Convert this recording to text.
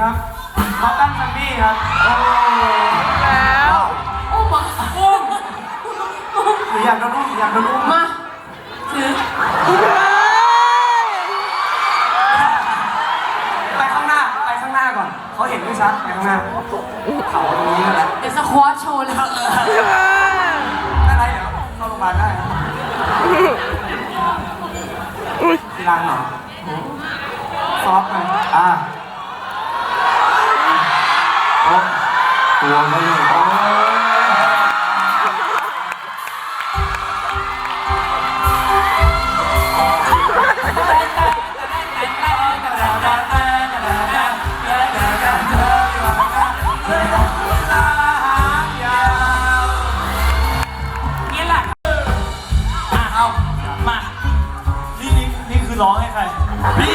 ครับเขาตั้งซัมมี่ครับแล้วโอ้มอะอุ้มหรืออยากกระลุกอยากกระลุกมมาถืออุ้ไปข้างหน้าไปข้างหน้าก่อนเขาเห็นไม่ชัดไปข้างหน้าเขาตรงนี้นั่นแหละเดี๋ยวสควอชโชว์เลยไม่ไรเดี๋ยวเข้าโรงพยาบาลได้ทีหลังเหรอซอฟต์ไหมอ่า ตัวเม่นี่แหละอะเอา มา นี่นี่นี่คือร้องให้ใคร นี่